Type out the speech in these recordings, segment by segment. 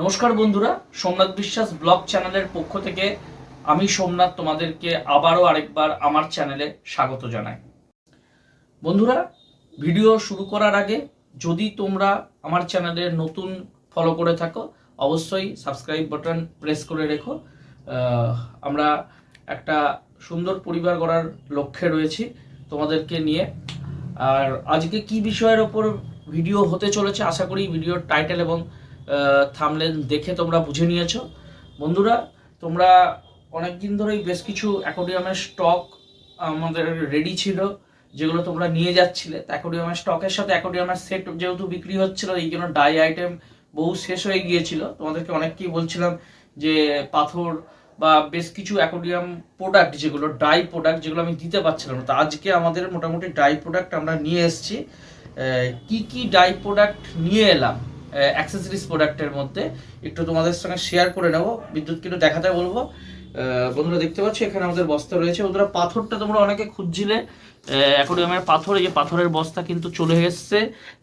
নমস্কার বন্ধুরা, সোমনাথ বিশ্বাস ব্লগ চ্যানেলের পক্ষ থেকে আমি সোমনাথ তোমাদেরকে আবারও আরেকবার আমার চ্যানেলে স্বাগত জানাই। বন্ধুরা, ভিডিও শুরু করার আগে যদি তোমরা আমার চ্যানেলে নতুন ফলো করে থাকো, অবশ্যই সাবস্ক্রাইব বাটন প্রেস করে রেখো। আমরা একটা সুন্দর পরিবার গড়ার লক্ষ্যে রয়েছি তোমাদেরকে নিয়ে। আর আজকে কি বিষয়ের ওপর ভিডিও হতে চলেছে, আশা করি ভিডিওর টাইটেল এবং থামলেন দেখে তোমরা বুঝে নিয়েছো। বন্ধুরা, তোমরা অনেক দিন ধরেই বেশ কিছু অ্যাকোডিয়ামের স্টক আমাদের রেডি ছিল, যেগুলো তোমরা নিয়ে যাচ্ছিলে। অ্যাকোডিয়ামের স্টকের সাথে অ্যাকোডিয়ামের সেট যেহেতু বিক্রি হচ্ছিল, এই জন্য ডাই আইটেম বহু শেষ হয়ে গিয়েছিল। তোমাদেরকে অনেককেই বলছিলাম যে পাথর বা বেশ কিছু অ্যাকোডিয়াম প্রোডাক্ট যেগুলো ডাই প্রোডাক্ট যেগুলো আমি দিতে পারছিলাম তো আজকে আমাদের মোটামুটি ডাই প্রোডাক্ট আমরা নিয়ে এসেছি। কি কি ডাই প্রোডাক্ট নিয়ে এলাম? অ্যাক্সেসরিজ প্রোডাক্টের মধ্যে। একটু তোমাদের সঙ্গে শেয়ার করে নেব। বিদ্যুৎ কিন্তু দেখাতে বলব। বন্ধুরা দেখতে পাচ্ছ, এখানে আমাদের বস্তা রয়েছে। বন্ধুরা, পাথরটা তোমরা অনেকে খুঁজছিলে। অ্যাকোডিয়ামের পাথর, এই যে পাথরের বস্তা কিন্তু চলে এসছে।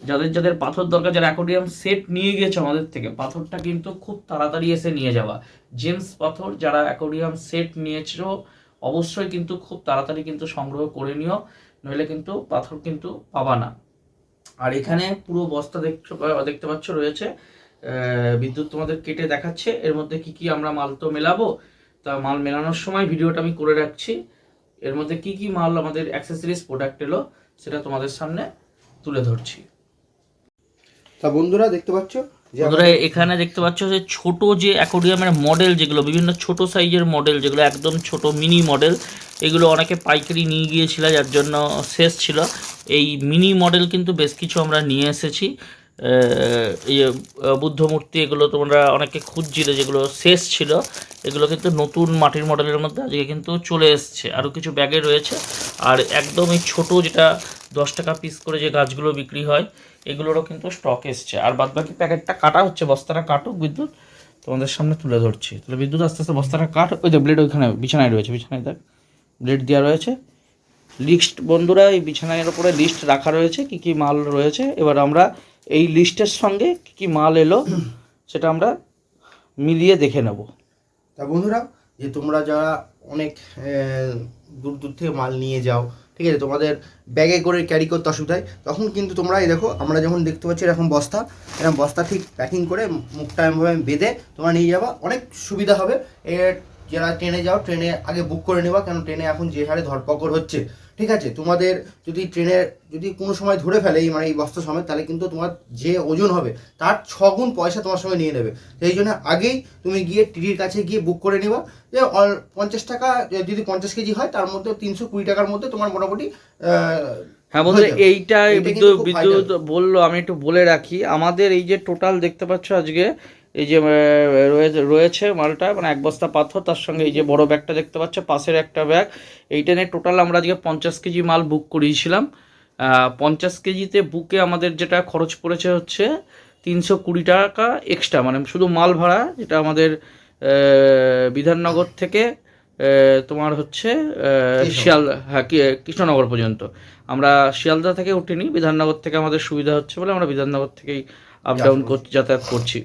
যাদের যাদের পাথর দরকার, যারা অ্যাকোডিয়াম সেট নিয়ে গিয়েছে আমাদের থেকে, পাথরটা কিন্তু খুব তাড়াতাড়ি এসে নিয়ে যাওয়া জেমস পাথর যারা অ্যাকোডিয়াম সেট নিয়েছো, অবশ্যই কিন্তু খুব তাড়াতাড়ি কিন্তু সংগ্রহ করে নিও। নইলে কিন্তু পাথর কিন্তু পাবা না। আর এখানে পুরো বস্তা দেখছ দেখতে পাচ্ছ রয়েছে। আহ, বিদ্যুৎ তোমাদের কেটে দেখাচ্ছে। এর মধ্যে কি কি আমরা মাল তো মেলাবো? তা মাল মেলানোর সময় ভিডিওটা আমি করে রাখছি। এর মধ্যে কি কি মাল আমাদের অ্যাক্সেসরিজ প্রোডাক্ট এলো সেটা তোমাদের সামনে তুলে ধরছি। তা বন্ধুরা দেখতে পাচ্ছ? যে বন্ধুরা এখানে দেখতে পাচ্ছ যে ছোট যে অ্যাকোডিয়ামের মডেল যেগুলো বিভিন্ন ছোট সাইজের মডেল যেগুলো একদম ছোট মিনি মডেল এগুলো অনেকে পাইকারি নিয়ে গিয়েছিল যার জন্য শেষ ছিল। এই মিনি মডেল কিন্তু বেশ কিছু আমরা নিয়ে এসেছি। বুদ্ধ মূর্তি এগুলো তোমরা অনেকে খুঁজছিলে, যেগুলো শেষ ছিল, এগুলো কিন্তু নতুন মাটির মডেলের মধ্যে আজকে কিন্তু চলে এসছে। আরও কিছু ব্যাগে রয়েছে। আর একদম এই ছোটো যেটা দশ টাকা পিস করে যে গাছগুলো বিক্রি হয়, এগুলোরও কিন্তু স্টক এসছে। আর বাদ বাকি প্যাকেটটা কাটা হচ্ছে, বস্তাটা কাটুক, বিদ্যুৎ। তোমাদের সামনে তুলে ধরছি। তাহলে বিদ্যুৎ আস্তে আস্তে বস্তাটা কাট। ওই যে ব্লেড ওইখানে, বিছানায় রয়েছে, বিছানায় দেখ। ব্লেড দেওয়া রয়েছে। লিস্ট বন্ধুরা, এই বিছানার উপরে লিস্ট রাখা রয়েছে, কি কি মাল রয়েছে। এবার আমরা এই লিস্টের সঙ্গে কি কি মাল এলো, সেটা আমরা মিলিয়ে দেখে নেব। তা বন্ধুরা, যে তোমরা যারা অনেক দূর দূর থেকে মাল নিয়ে যাও, ঠিক আছে, তোমাদের ব্যাগে করে ক্যারি করতে অসুবিধা হয়, তখন কিন্তু তোমরা, এই দেখো, আমরা যখন দেখতে পাচ্ছি এরকম বস্তা এরকম বস্তা ঠিক প্যাকিং করে মুখটা এমনভাবে বেঁধে তোমরা নিয়ে যাবা, অনেক সুবিধা হবে। এর যারা ট্রেনে যাও, ট্রেনে আগে বুক করে নেবা, কেন ট্রেনে এখন যে হারে ধরপকড় হচ্ছে। ঠিক আছে তোমাদের যদি ট্রেনের যদি কোনো সময় ধরে ফেলে এই মানে এই বস্তা সময় তাহলে কিন্তু তোমার যে ওজন হবে তার ছগুণ পয়সা তোমার সঙ্গে নিয়ে নেবে। সেই জন্য আগেই তুমি গিয়ে টিটির কাছে গিয়ে বুক করে নেবা যে পঞ্চাশ টাকা যদি পঞ্চাশ কেজি হয় তার মধ্যে তিনশো কুড়ি টাকার মধ্যে তোমার মোটামুটি হ্যাঁ বন্ধুরা এইটা বিদ্যুৎ বিদ্যুৎ বলল আমি একটু বলে রাখি। আমাদের এই যে টোটাল দেখতে পাচ্ছ আজকে এই যে রয়েছে রয়েছে মালটা মানে এক বস্তা পাথর তার সঙ্গে এই যে বড় ব্যাগটা দেখতে পাচ্ছ পাশের একটা ব্যাগ। এইটা নিয়ে টোটাল আমরা আজকে পঞ্চাশ কেজি মাল বুক করিয়েছিলাম। পঞ্চাশ কেজিতে বুকে আমাদের যেটা খরচ পড়েছে হচ্ছে তিনশো কুড়ি টাকা এক্সট্রা মানে শুধু মাল ভাড়া যেটা আমাদের বিধাননগর থেকে তোমার হচ্ছে আহ, শিয়াল হ্যাঁ কৃষ্ণনগর পর্যন্ত। আমরা শিয়ালদা থেকে উঠিনি বিধাননগর থেকে আমাদের সুবিধা হচ্ছে বলে আমরা বিধাননগর থেকেই আপ ডাউন করছি যাতায়াত করছি।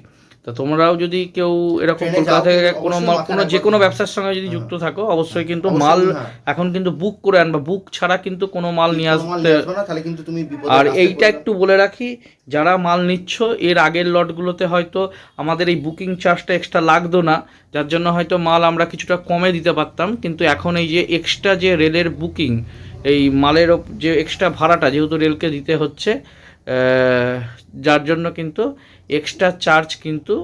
তা তোমরাও যদি কেউ এরকম কলকাতা থেকে কোনো মাল কোনো যে কোনো ব্যবসার সঙ্গে যদি যুক্ত থাকো অবশ্যই কিন্তু মাল হ্যাঁ। এখন কিন্তু বুক করে আনবা। বুক ছাড়া কিন্তু কোনো মাল নিয়ে আসতে আর এইটা একটু বলে রাখি যারা মাল নিচ্ছ এর আগের লটগুলোতে হয়তো আমাদের এই বুকিং চার্জটা এক্সট্রা লাগতো না যার জন্য হয়তো মাল আমরা কিছুটা কমে দিতে পারতাম। কিন্তু এখন এই যে এক্সট্রা যে রেলের বুকিং এই মালের যে এক্সট্রা ভাড়াটা যেহেতু রেলকে দিতে হচ্ছে যার জন্য কিন্তু এক্সট্রা চার্জ কিন্তু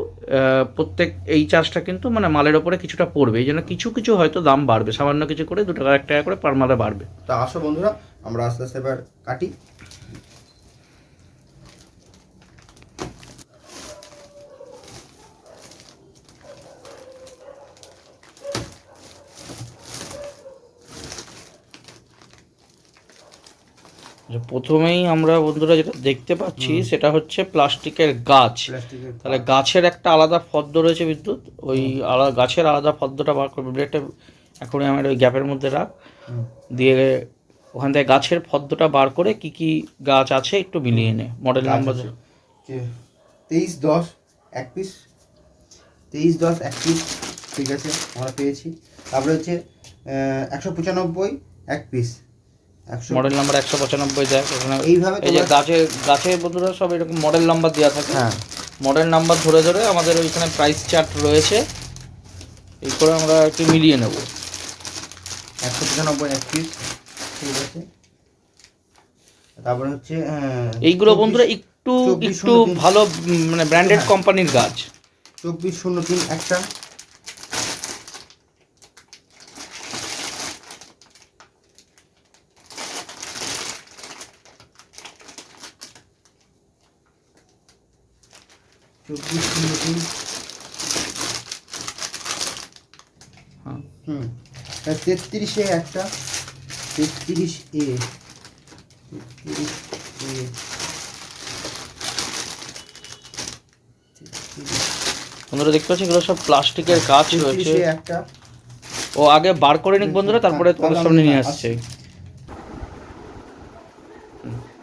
প্রত্যেক, এই চার্জটা কিন্তু মানে মালের ওপরে কিছুটা পড়বে। এই জন্য কিছু কিছু হয়তো দাম বাড়বে। সামান্য কিছু করে দু টাকা, এক টাকা করে পার মালে বাড়বে। তা আসো বন্ধুরা, আমরা আস্তে আস্তে এবার কাটি। যে প্রথমেই আমরা বন্ধুরা যেটা দেখতে পাচ্ছি সেটা হচ্ছে প্লাস্টিকের গাছ। তাহলে গাছের একটা আলাদা ফদ্দ রয়েছে বিদ্যুৎ। ওই আলাদা গাছের আলাদা ফদ্দটা বার করবে। ব্লেডটা এখন আমার ওই গ্যাপের মধ্যে রাখ। দিয়ে ওখান থেকে গাছের ফদ্দটা বার করে কি কি গাছ আছে একটু মিলিয়ে নে। মডেল নাম্বার তেইশ দশ এক পিস তেইশ দশ এক পিস ঠিক আছে আমরা পেয়েছি। তারপরে হচ্ছে একশো পঁচানব্বই এক পিস মডেল নাম্বার একশো পঁচানব্বই দেখ এখানে এইভাবে এই যে গাছে গাছে বন্ধুরা সব এরকম মডেল নাম্বার দেওয়া থাকে। হ্যাঁ। মডেল নাম্বার ধরে ধরে আমাদের ওইখানে প্রাইস চার্ট রয়েছে। এই করে আমরা একটু মিলিয়ে নেব। একশো পঁচানব্বই এক পিস ঠিক আছে। তারপরে হচ্ছে এইগুলো বন্ধুরা একটু একটু ভালো মানে ব্র্যান্ডেড। কোম্পানির গাছ। চব্বিশ শূন্য তিন একটা। চব্বিশ শূন্য হ্যাঁ। হুম তেত্রিশে একটা তেত্রিশ এ তেত্রিশ। এ বন্ধুরা দেখতে পাচ্ছি এগুলো সব প্লাস্টিকের কাজ রয়েছে। একটা। ও আগে বার করে নিক বন্ধুরা তারপরে তোমাদের সামনে নিয়ে আসছে।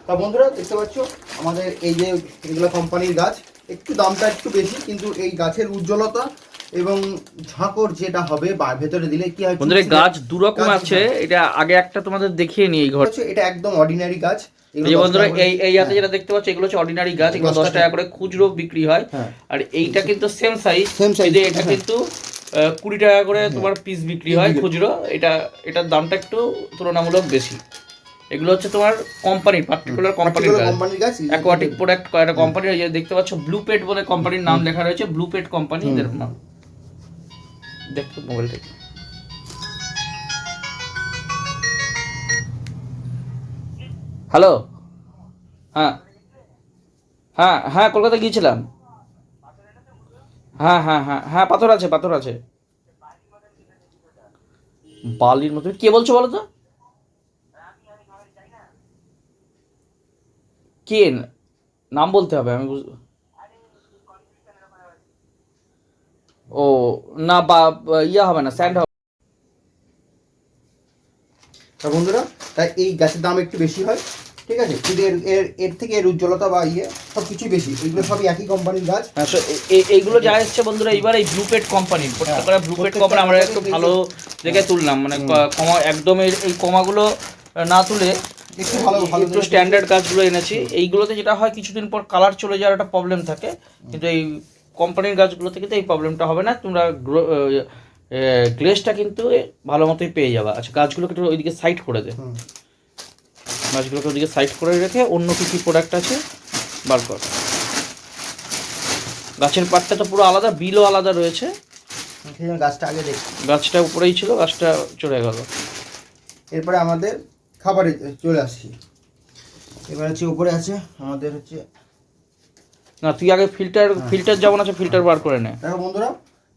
তা বন্ধুরা দেখতে পাচ্ছ আমাদের এই যে এগুলো কোম্পানির গাছ একটু দামটা একটু বেশি কিন্তু এই গাছের উজ্জ্বলতা এবং ঝাঁকর যেটা হবে বা ভেতরে দিলে কি হয় বন্ধুরা গাছ দু রকম আছে এটা আগে একটা তোমাদের দেখিয়ে নিই এই ঘর। হচ্ছে এটা একদম অর্ডিনারি গাছ। যে বন্ধুরা এই এই হাতে হ্যাঁ, যেটা দেখতে পাচ্ছ এগুলো হচ্ছে অর্ডিনারি গাছ এগুলো দশ টাকা। করে খুচরো বিক্রি হয়। হ্যাঁ। আর এইটা কিন্তু সেম সাইজ size, কিন্তু এটা হ্যাঁ। কিন্তু কুড়ি টাকা করে তোমার পিস বিক্রি হয় খুচরো এটা এটার দামটা একটু তুলনামূলক বেশি। এগুলো হচ্ছে তোমার কোম্পানির পার্টিকুলার কোম্পানির particular গাছ অ্যাকোয়াটিক প্রোডাক্ট একটা কোম্পানির এই যে দেখতে পাচ্ছ ব্লু পেট বলে কোম্পানির নাম লেখা রয়েছে ব্লু পেট কোম্পানি এদের নাম। দেখো মোবাইলটা একটু। হ্যালো হ্যাঁ। হ্যাঁ হ্যাঁ কলকাতা গিয়েছিলাম। হ্যাঁ হ্যাঁ হ্যাঁ হ্যাঁ পাথর আছে পাথর আছে। বালির মতো। কে বলছো বলো তো? কে? নাম বলতে হবে আমি ও না বা ইয়া হবে না স্যান্ড হবে। তা বন্ধুরা তাই এই গাছের দাম একটু বেশি হয় ঠিক আছে? কিন্তু এর এর এর থেকে এর উজ্জ্বলতা বা ইয়ে সব কিছুই বেশি। এগুলো সবই একই কোম্পানির গাছ। হ্যাঁ, এইগুলো যা এসছে বন্ধুরা এইবার এই ব্লুপেট কোম্পানির প্রত্যেকটা ব্লুপেট কোম্পানি আমরা একটু ভালো দেখে তুললাম। মানে কমা একদম এই কমাগুলো না তুলে একটু ভালো ভালো স্ট্যান্ডার্ড গাছগুলো এনেছি। এইগুলোতে যেটা হয় কিছুদিন পর কালার চলে যাওয়ার একটা প্রবলেম থাকে। কিন্তু এই কোম্পানির গাছগুলোতে কিন্তু এই প্রবলেমটা হবে না। তোমরা গ্লেসটা কিন্তু ভালো মতোই পেয়ে যাবে। আচ্ছা গাছগুলোকে একটু ওইদিকে সাইড করে দে। গাছগুলোকে ওদিকে সাইড করে রেখে অন্য কী কী প্রোডাক্ট আছে বার কর। গাছের পাটটা তো পুরো আলাদা বিলও আলাদা রয়েছে। গাছটা আগে দেখি গাছটা উপরেই ছিল গাছটা চলে গেল। এরপরে আমাদের খাবারে চলে আসছি। এবার হচ্ছে উপরে আছে আমাদের হচ্ছে না তুই আগে ফিল্টার ফিল্টার যেমন আছে ফিল্টার বার করে নে। দেখো বন্ধুরা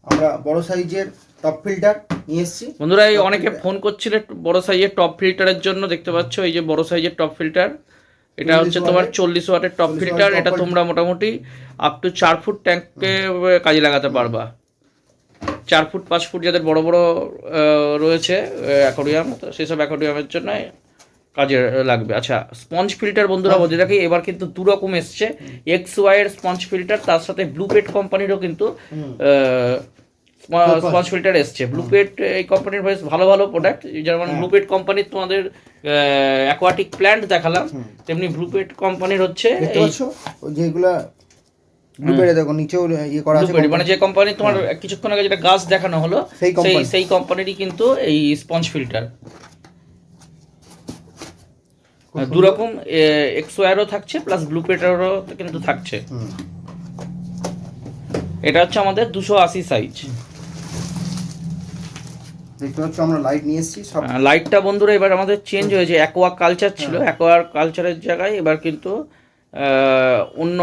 আমরা বড় সাইজের টপ ফিল্টার নিয়ে এসেছি। বন্ধুরা এই অনেকে ফোন করছিল বড় সাইজের টপ ফিল্টারের জন্য দেখতে পাচ্ছ এই যে বড় সাইজের টপ ফিল্টার এটা হচ্ছে তোমার চল্লিশ ওয়াটের টপ ফিল্টার এটা তোমরা মোটামুটি আপ টু চার ফুট ট্যাঙ্কে কাজে লাগাতে পারবা। চার ফুট পাঁচ ফুট যাদের বড় বড় রয়েছে অ্যাকোরিয়াম সেসব অ্যাকোরিয়ামের জন্য কাজে লাগবে। আচ্ছা স্পঞ্জ ফিল্টার বন্ধুরা বলতে থাকি এবার কিন্তু দু রকম এসছে। এক্স ওয়াই এর স্পঞ্জ ফিল্টার তার সাথে ব্লুপেট কোম্পানিরও কিন্তু স্পঞ্জ ফিল্টার এসছে। ব্লুপেট এই কোম্পানির বেশ ভালো ভালো প্রোডাক্ট যেমন হ্যাঁ। ব্লুপেট কোম্পানির তোমাদের অ্যাকোয়াটিক প্ল্যান্ট দেখালাম তেমনি ব্লুপেট কোম্পানির হচ্ছে যেগুলা ব্লুবেরি দেখো নিচেও ইয়ে করা আছে মানে যে কোম্পানি তোমার কিছুক্ষণ আগে যেটা গাছ দেখানো হলো হ্যাঁ। সেই সেই সেই কোম্পানিরই কিন্তু এই স্পঞ্জ ফিল্টার দু রকম এক্সোয়ারও থাকছে প্লাস ব্লুপেটারও কিন্তু থাকছে। এটা হচ্ছে আমাদের দুশো আশি সাইজ দেখতে পাচ্ছ আমরা লাইট নিয়ে এসেছি সব লাইটটা বন্ধুরা এবার আমাদের চেঞ্জ হয়েছে। অ্যাকোয়া কালচার ছিল। অ্যাকোয়া কালচারের জায়গায় এবার কিন্তু অন্য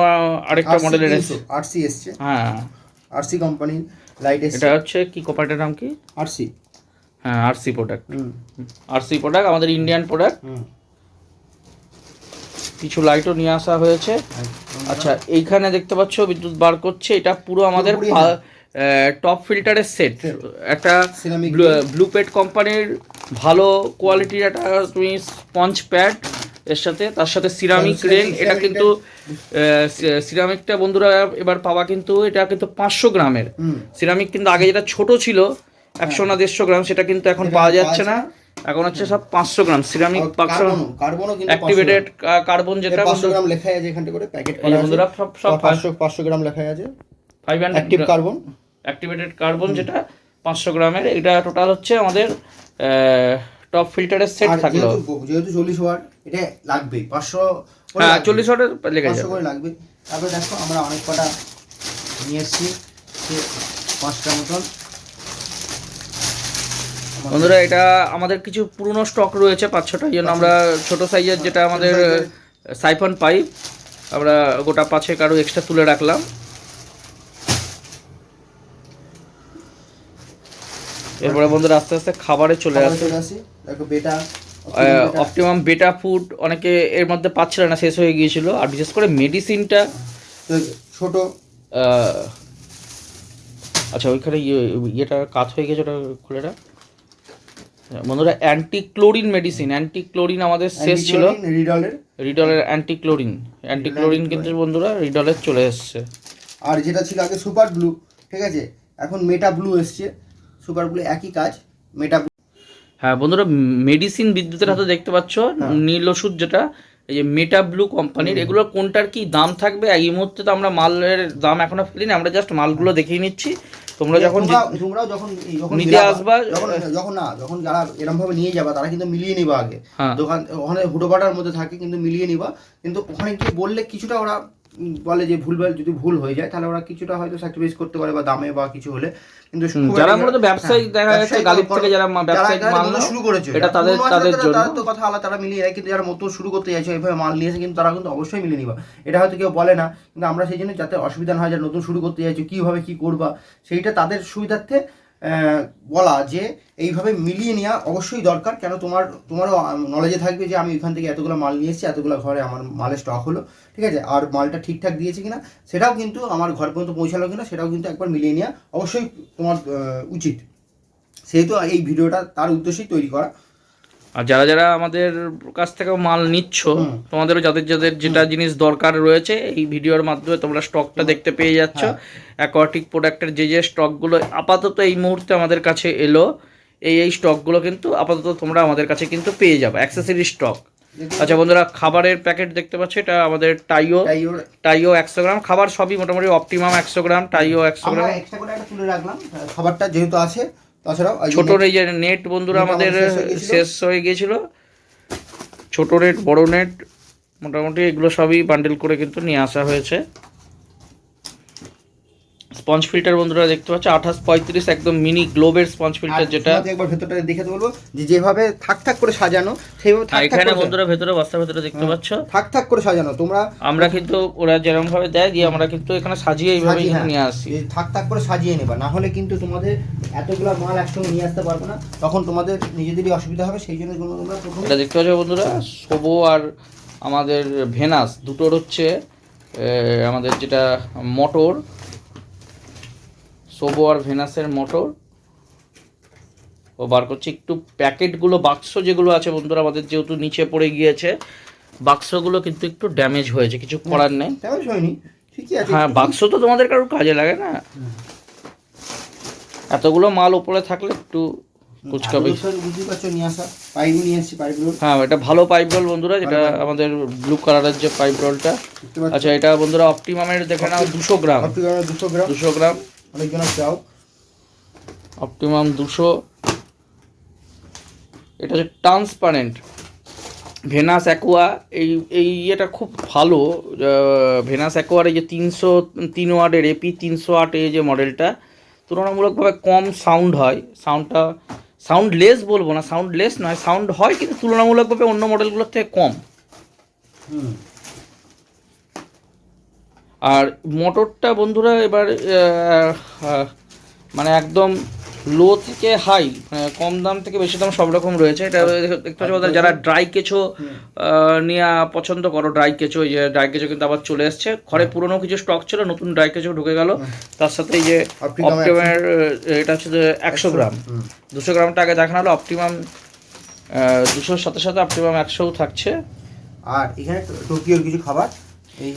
আরেকটা মডেলের এসছে। আরসি এসছে। হ্যাঁ। আরসি কোম্পানির লাইট এসছে। এটা হচ্ছে কি কোম্পানিটার নাম কি? আরসি হ্যাঁ আরসি প্রোডাক্ট আরসি প্রোডাক্ট আমাদের ইন্ডিয়ান প্রোডাক্ট কিছু লাইটও নিয়ে আসা হয়েছে। আচ্ছা এইখানে দেখতে পাচ্ছ বিদ্যুৎ বার করছে এটা পুরো আমাদের টপ ফিল্টারের সেট একটা Ceramic ব্লুপেট কোম্পানির ভালো কোয়ালিটির একটা তুমি স্পঞ্জ প্যাড এর সাথে তার সাথে সিরামিক রেন এটা কিন্তু সিরামিকটা বন্ধুরা এবার পাওয়া কিন্তু এটা কিন্তু পাঁচশো গ্রামের। সিরামিক কিন্তু আগে যেটা ছোট ছিল একশো না দেড়শো গ্রাম সেটা কিন্তু এখন পাওয়া যাচ্ছে না। এখন হচ্ছে সব পাঁচশো গ্রাম সিরামিক পাঁচশো অ্যাক্টিভেটেড কার্বন যেটা পাঁচশো গ্রাম লেখা আছে এখানটা করে প্যাকেট করা বন্ধুরা সব সব পাঁচশো পাঁচশো গ্রাম লেখা আছে। Five active carbon activated carbon যেটা পাঁচশো গ্রামের এটা টোটাল হচ্ছে আমাদের টপ ফিল্টারের সেট থাকল। যেহেতু চল্লিশ ওয়াট এটা লাগবেই। পাঁচশো হ্যাঁ চল্লিশ ওয়াটের লেগে পাঁচশো করে লাগবে তারপরে দেখো আমরা অনেক কটা নিয়ে এসেছি পাঁচটা মতন। বন্ধুরা এটা আমাদের কিছু পুরনো স্টক রয়েছে পাঁচ ছটা এই জন্য আমরা ছোট। সাইজের যেটা আমাদের সাইফন পাইপ আমরা গোটা পাঁচেক আরও এক্সট্রা তুলে রাখলাম। এরপরে বন্ধুরা আস্তে আস্তে খাবারে চলে আসে। অপটিমাম বেটা ফুড অনেকে এর মধ্যে পাচ্ছিল না শেষ হয়ে গিয়েছিল। আর বিশেষ করে মেডিসিনটা ছোট। আচ্ছা ওইখানে ইয়ে- ইয়েটা কাত হয়ে গেছে ওটা খুলে রাখ। বন্ধুরা anti chlorine medicine anti chlorine আমাদের শেষ ছিল। রিডলের রিডলের অ্যান্টি ক্লোরিন অ্যান্টি ক্লোরিন কিন্তু বন্ধুরা রিডলের চলে এসছে। আর যেটা ছিল আগে সুপার ব্লু ঠিক আছে? এখন মেটা ব্লু এসছে। সুপার ব্লু একই কাজ মেটা ব্লু হ্যাঁ বন্ধুরা মেডিসিন বিদ্যুতের হাতে দেখতে পাচ্ছ নীল ওষুধ যেটা এই যে মেটা ব্লু কোম্পানির এগুলো কোনটার কি দাম থাকবে? এই মুহূর্তে তো আমরা মালের দাম এখনও ফেলিনি আমরা জাস্ট মালগুলো দেখিয়ে নিচ্ছি। তোমরা যখন তোমরাও- যখন নিতে আসবা, যখন যখন না যখন যারা এরকম ভাবে নিয়ে যাবা তারা কিন্তু মিলিয়ে নিবা আগে। হ্যাঁ। দোকান ওখানে হুটোপাটার মধ্যে থাকে কিন্তু মিলিয়ে নিবা। কিন্তু ওখানে গিয়ে বললে কিছুটা ওরা বলে যে ভুলভাল যদি ভুল হয়ে যায় তাহলে ওরা কিছুটা হয়তো স্যাক্রিফাইস করতে পারে বা দামে বা কিছু হলে। কিন্তু যারা মূলত ব্যবসায়ী হ্যাঁ, দেখা যাচ্ছে গালিব থেকে যারা ব্যবসায়িক মাল শুরু করেছে। এটা তাদের তাদের জন্য। তো কথা আলাদা তারা মিলিয়ে নেয় কিন্তু যারা নতুন শুরু করতে চাইছে এইভাবে মাল নিয়েছে কিন্তু তারা কিন্তু অবশ্যই মিলিয়ে নিবা। এটা হয়তো কেউ বলে না কিন্তু আমরা সেই জন্য যাতে অসুবিধা না হয় যারা নতুন শুরু করতে চাইছো কীভাবে কী করবা সেইটা তাদের সুবিধার্থে বলা যে এইভাবে মিলিয়ে নেওয়া অবশ্যই দরকার। কেন তোমার, তোমারও নলেজে থাকবে যে আমি এখান থেকে এতগুলো মাল নিয়ে এসেছি, এতগুলো ঘরে আমার মালের স্টক হলো। ঠিক আছে? আর মালটা ঠিকঠাক দিয়েছে কিনা, সেটাও কিন্তু আমার ঘর পর্যন্ত পৌঁছালো কিনা, সেটাও কিন্তু একবার মিলিয়ে নেওয়া অবশ্যই তোমার উচিত। সেহেতু এই ভিডিওটা তার উদ্দেশ্যেই তৈরি করা। আর যারা যারা আমাদের কাছ থেকে মাল নিচ্ছ তোমাদেরও যাদের যাদের যেটা জিনিস দরকার রয়েছে এই ভিডিওর মাধ্যমে তোমরা স্টকটা দেখতে পেয়ে যাচ্ছ। অ্যাকোয়াটিক প্রোডাক্টের যে যে স্টকগুলো আপাতত এই মুহূর্তে আমাদের কাছে এলো এই এই স্টকগুলো কিন্তু আপাতত তোমরা আমাদের কাছে কিন্তু পেয়ে যাবে অ্যাক্সেসরি স্টক আচ্ছা বন্ধুরা খাবারের প্যাকেট দেখতে পাচ্ছ এটা আমাদের টাইও টাইও একশো গ্রাম খাবার সবই মোটামুটি অপটিমাম একশো গ্রাম টাইও একশো গ্রাম। এক্সট্রা করে একটা তুলে রাখলাম খাবারটা যেহেতু আছে তাছাড়াও এই যে ছোট এই যে নেট বন্ধুরা আমাদের হয়ে। শেষ হয়ে গিয়েছিল ছোট নেট বড় নেট মোটামুটি এগুলো সবই বান্ডেল করে কিন্তু নিয়ে আসা হয়েছে স্পঞ্জ ফিল্টার বন্ধুরা দেখতে পাচ্ছ আঠাশ পঁয়ত্রিশ একদম মিনি গ্লোবের স্পঞ্জ ফিল্টার যেটা একবার ভেতরটা দেখে বলব যে যেভাবে থাক থাক করে সাজানো সেইভাবে থাক এখানে বন্ধুরা ভেতরে বস্তার ভেতরে দেখতে পাচ্ছ। থাক থাক করে সাজানো তোমরা আমরা কিন্তু ওরা যেরকম ভাবে দেয় দিয়ে আমরা কিন্তু এখানে সাজিয়ে এইভাবে হ্যাঁ, নিয়ে আসি। থাক থাক করে সাজিয়ে নেবা না হলে কিন্তু তোমাদের এতগুলো মাল একসঙ্গে নিয়ে আসতে পারবে না তখন তোমাদের নিজেদেরই অসুবিধা হবে সেই জন্য তোমরা তোমরা এটা দেখতে পাচ্ছ বন্ধুরা সোবো আর আমাদের ভেনাস দুটোর হচ্ছে আমাদের যেটা মোটর সোবো আর ভেনাসের মোটর ও বার করছি একটু প্যাকেটগুলো বাক্স যেগুলো আছে বন্ধুরা আমাদের যেহেতু নিচে পড়ে গিয়েছে বাক্সগুলো কিন্তু একটু ড্যামেজ হয়েছে কিছু করার নেই। তেমন হয়নি ঠিকই আছে। হ্যাঁ বাক্স তো তোমাদের কারোর কাজে লাগে না। এতগুলো মাল উপরে থাকলে একটু কুচকাবে। হ্যাঁ এটা ভালো পাইপ রোল বন্ধুরা যেটা আমাদের ব্লু কালারের যে পাইপ রোলটা। আচ্ছা এটা বন্ধুরা অপটিমামের দেখে নাও দুশো গ্রাম। দুশো গ্রাম। দুশো গ্রাম। অনেকজনের চাও অপটিমাম দুশো। এটা হচ্ছে ট্রান্সপারেন্ট ভেনাস অ্যাকোয়া এই এই ইয়েটা খুব ভালো। ভেনাস অ্যাকোয়ার এই যে তিনশো তিন ওয়ার্ডের এপি তিনশো আট এই যে মডেলটা তুলনামূলকভাবে কম সাউন্ড হয়। সাউন্ডটা সাউন্ড লেস বলব না সাউন্ড লেস নয় সাউন্ড হয় কিন্তু তুলনামূলকভাবে অন্য মডেলগুলোর থেকে কম। হুম। আর মোটরটা বন্ধুরা এবার মানে একদম লো থেকে হাই মানে কম দাম থেকে বেশি দাম সব রকম রয়েছে। এটা দেখতে পাচ্ছ বন্ধুরা, যারা ড্রাই কেঁচো নিয়ে পছন্দ করো ড্রাই কেঁচো এই যে ড্রাই কেঁচো কিন্তু আবার চলে এসছে। ঘরে পুরনো কিছু স্টক ছিল নতুন ড্রাই কেঁচো ঢুকে গেল। তার সাথে এই যে অপটিমামের এটা হচ্ছে যে একশো গ্রাম। দুশো গ্রামটা আগে দেখানো হলো অপটিমাম দুশোর সাথে সাথে অপটিমাম একশোও থাকছে। আর এখানে টোকিওর কিছু খাবার?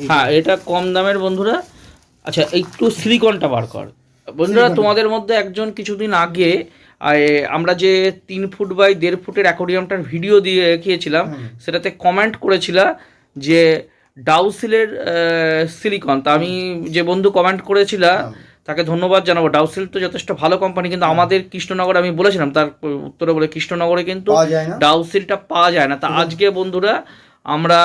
হ্যাঁ এটা কম দামের বন্ধুরা। আচ্ছা একটু সিলিকনটা বার কর। বন্ধুরা তোমাদের মধ্যে একজন কিছুদিন আগে আমরা যে তিন ফুট বাই দেড় ফুটের অ্যাকোরিয়ামটার ভিডিও দিয়ে দেখিয়েছিলাম সেটাতে কমেন্ট করেছিল যে ডাউসিলের সিলিকন। তা আমি যে বন্ধু কমেন্ট করেছিল হ্যাঁ। তাকে ধন্যবাদ জানাব। ডাউসিল তো যথেষ্ট ভালো কোম্পানি কিন্তু আমাদের কৃষ্ণনগরে আমি বলেছিলাম তার উত্তরে বলে কৃষ্ণনগরে কিন্তু ডাউসিলটা পাওয়া যায় না। তা আজকে বন্ধুরা আমরা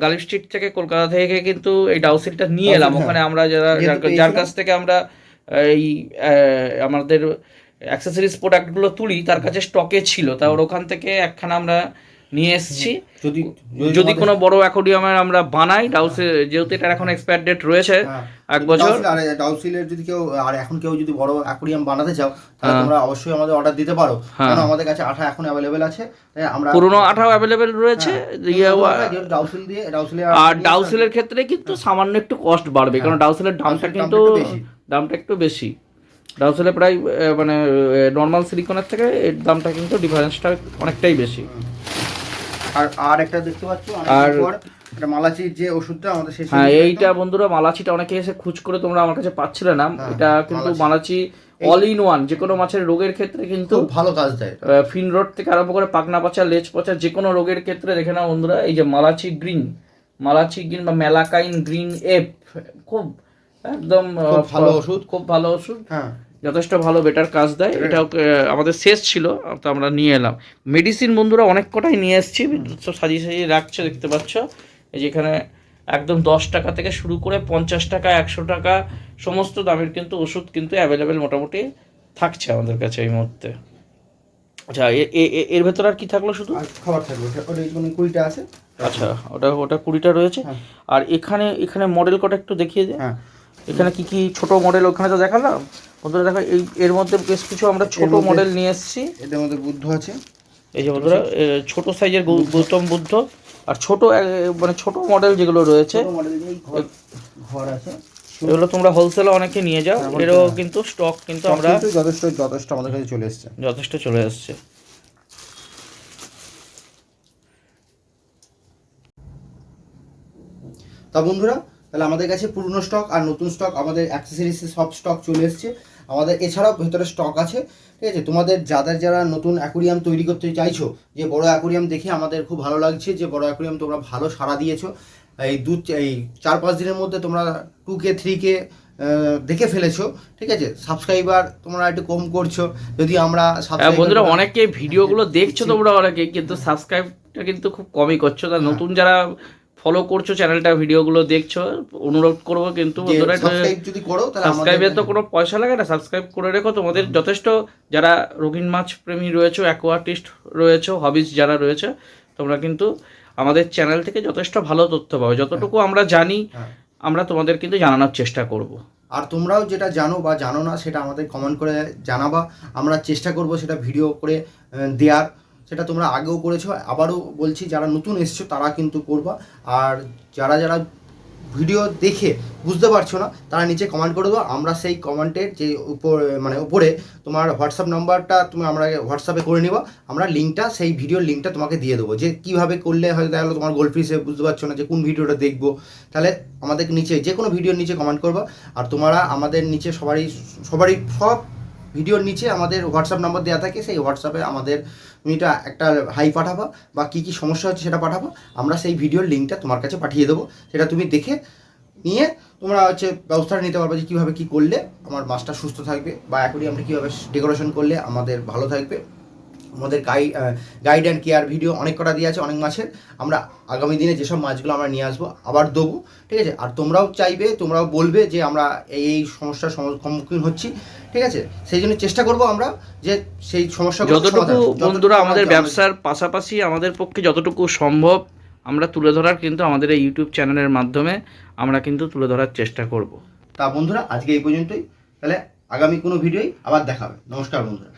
গালিব স্ট্রিট থেকে কলকাতা থেকে কিন্তু এই ডাউসিলটা নিয়ে এলাম। ওখানে আমরা যারা যার- যার কাছ থেকে আমরা এই আমাদের অ্যাক্সেসরিজ প্রোডাক্টগুলো তুলি তার কাছে স্টকে ছিল। তা ওর ওখান থেকে একখানা আমরা নিয়ে এসেছি। যদি যদি কোনো বড় অ্যাকোডিয়ামের আমরা বানাই ডাউসে যেহেতু এটার এখন এক্সপায়ার ডেট রয়েছে হ্যাঁ। এক বছর। আর ডাউসিলের যদি কেউ আর এখন কেউ যদি বড় অ্যাকোরিয়াম বানাতে চাও তাহলে হ্যাঁ। তোমরা অবশ্যই আমাদের অর্ডার দিতে পারো। হ্যাঁ। কারণ আমাদের কাছে আঠা এখন অ্যাভেলেবেল আছে তাই আমরা পুরোনো আঠাও অ্যাভেলেবেল রয়েছে ইয়ে, ডাউসিল দিয়ে ডাউসিলে আর ডাউসেলের ক্ষেত্রে কিন্তু সামান্য একটু কস্ট বাড়বে কারণ ডাউসেলের দামটা কিন্তু দামটা একটু বেশি। ডাউসেলে প্রায় মানে নর্মাল সিলিকনের থেকে এর দামটা কিন্তু ডিফারেন্সটা অনেকটাই বেশি। আর আর একটা দেখতে পাচ্ছ আর- এটা মালাচির যে ওষুধটা আমাদের শেষ হ্যাঁ এইটা বন্ধুরা মালাচিটা অনেকে এসে খুঁজ করে তোমরা আমার কাছে পাচ্ছিলে না হ্যাঁ, এটা কিন্তু মালাচি। অল ইন ওয়ান যে কোনো মাছের রোগের ক্ষেত্রে কিন্তু ভালো কাজ দেয়। ফিন রোড থেকে আরম্ভ করে পাকনা পচা লেজ পচা যে কোনো রোগের ক্ষেত্রে দেখে নাও বন্ধুরা এই যে মালাচি গ্রিন মালাচি গ্রিন বা মেলাকাইন গ্রিন এফ খুব একদম ভালো ওষুধ। খুব ভালো ওষুধ হ্যাঁ যথেষ্ট ভালো বেটার কাজ দেয়। এটাও আমাদের শেষ ছিল তো আমরা নিয়ে এলাম। মেডিসিন বন্ধুরা অনেক কটাই নিয়ে এসেছি সব সাজিয়ে সাজিয়ে রাখছে দেখতে পাচ্ছ। এই যে এখানে একদম দশ টাকা থেকে শুরু করে পঞ্চাশ টাকা একশো টাকা সমস্ত দামের কিন্তু ওষুধ কিন্তু অ্যাভেলেবেল মোটামুটি থাকছে আমাদের কাছে এই মুহূর্তে। আচ্ছা এর ভেতর আর কি থাকল শুধু? খাবার ওটা কুড়িটা আছে। আচ্ছা ওটা ওটা কুড়িটা রয়েছে। হ্যাঁ। আর এখানে এখানে মডেল কটা একটু দেখিয়ে দে। হ্যাঁ এখানে কি কি ছোট মডেল ওখানে তো দেখালাম? বন্ধুরা দেখো এই এর মধ্যে বেশ কিছু আমরা ছোট মডেল নিয়ে এসেছি। এটার মধ্যে বুদ্ধ আছে। এই যে বন্ধুরা ছোট সাইজের গৌতম বুদ্ধ। আর ছোট মানে ছোট মডেল যেগুলো রয়েছে ঘর আছে। এগুলো তোমরা হোলসেলে অনেকে নিয়ে যাও। এরও কিন্তু স্টক কিন্তু আমরা যথেষ্ট যথেষ্ট আমাদের কাছে চলে এসেছে। যথেষ্ট চলে আসছে তা বন্ধুরা তাহলে আমাদের কাছে পুরনো স্টক আর নতুন স্টক আমাদের অ্যাক্সেসরিজের সব স্টক চলে এসছে। আমাদের এছাড়াও ভেতরে স্টক আছে ঠিক আছে? তোমাদের যাদের যারা নতুন অ্যাকুরিয়াম তৈরি করতে চাইছো যে বড় অ্যাকুরিয়াম দেখে আমাদের খুব ভালো লাগছে যে বড় অ্যাকুরিয়াম তোমরা ভালো সাড়া দিয়েছ। এই দু এই চার পাঁচ দিনের মধ্যে তোমরা টু কে থ্রি কে দেখে ফেলেছো ঠিক আছে? সাবস্ক্রাইবার তোমরা একটু কম করছ যদি আমরা হ্যাঁ বন্ধুরা অনেকে ভিডিওগুলো দেখছ তোমরা অনেকে কিন্তু সাবস্ক্রাইবটা কিন্তু খুব কমই করছ। হ্যাঁ। তা নতুন যারা ফলো করছ চ্যানেলটা ভিডিওগুলো দেখছ অনুরোধ করব কিন্তু যে বন্ধুরা যদি করো সাবস্ক্রাইবের তো কোনো পয়সা লাগে না সাবস্ক্রাইব করে রেখো তোমাদের যথেষ্ট যারা রঙিন মাছ প্রেমী রয়েছে অ্যাকোয়ার্টিস্ট রয়েছে হবিস যারা রয়েছে তোমরা কিন্তু আমাদের চ্যানেল থেকে যথেষ্ট ভালো তথ্য পাবে যতটুকু আমরা জানি হ্যাঁ। আমরা তোমাদের কিন্তু জানানোর চেষ্টা করব। আর তোমরাও যেটা জানো বা জানো না সেটা আমাদের কমেন্ট করে জানাবা। আমরা চেষ্টা করব সেটা ভিডিও করে দেওয়ার। সেটা তোমরা আগেও করেছ, আবারও বলছি, যারা নতুন এসছো তারা কিন্তু করবা। আর যারা যারা ভিডিও দেখে বুঝতে পারছ না, তারা নিচে কমেন্ট করে দেবো। আমরা সেই কমেন্টের যে উপর মানে উপরে তোমার হোয়াটসঅ্যাপ নাম্বারটা তুমি আমরা হোয়াটসঅ্যাপে করে নিবা। আমরা লিঙ্কটা সেই ভিডিওর লিঙ্কটা তোমাকে দিয়ে দেবো। যে কীভাবে করলে হয়তো দেখা গেলো তোমার গোলফিসে বুঝতে পারছ না যে কোন ভিডিওটা দেখব। তাহলে আমাদের নিচে যে কোনো ভিডিওর নিচে কমেন্ট করবা। আর তোমরা আমাদের নিচে সবারই সবারই সব ভিডিওর নিচে আমাদের হোয়াটসঅ্যাপ নম্বর দেওয়া থাকে, সেই হোয়াটসঅ্যাপে আমাদের তুমি এটা একটা হাই পাঠাবা বা কী কী সমস্যা হচ্ছে সেটা পাঠাবা। আমরা সেই ভিডিওর লিঙ্কটা তোমার কাছে পাঠিয়ে দেবো। সেটা তুমি দেখে নিয়ে তোমরা হচ্ছে ব্যবস্থাটা নিতে পারবে যে কীভাবে কী করলে আমার মাছটা সুস্থ থাকবে বা অ্যাকোরিয়ামটা কীভাবে ডেকোরেশন করলে আমাদের ভালো থাকবে। আমাদের guide guide and care video অনেক কটা দিয়ে আছে অনেক মাছের। আমরা আগামী দিনে যেসব মাছগুলো আমরা নিয়ে আসব আবার দেবো ঠিক আছে? আর তোমরাও চাইবে তোমরাও বলবে যে আমরা এই এই সমস্যার সম্মুখীন হচ্ছি ঠিক আছে? সেই জন্য চেষ্টা করব আমরা যে সেই সমস্যা যতটুকু বন্ধুরা আমাদের ব্যবসার পাশাপাশি আমাদের পক্ষে যতটুকু সম্ভব আমরা তুলে ধরার কিন্তু আমাদের এই ইউটিউব চ্যানেলের মাধ্যমে আমরা কিন্তু তুলে ধরার চেষ্টা করব। তা বন্ধুরা আজকে এই পর্যন্তই। তাহলে আগামী কোনো ভিডিওই আবার দেখাবে। নমস্কার বন্ধুরা।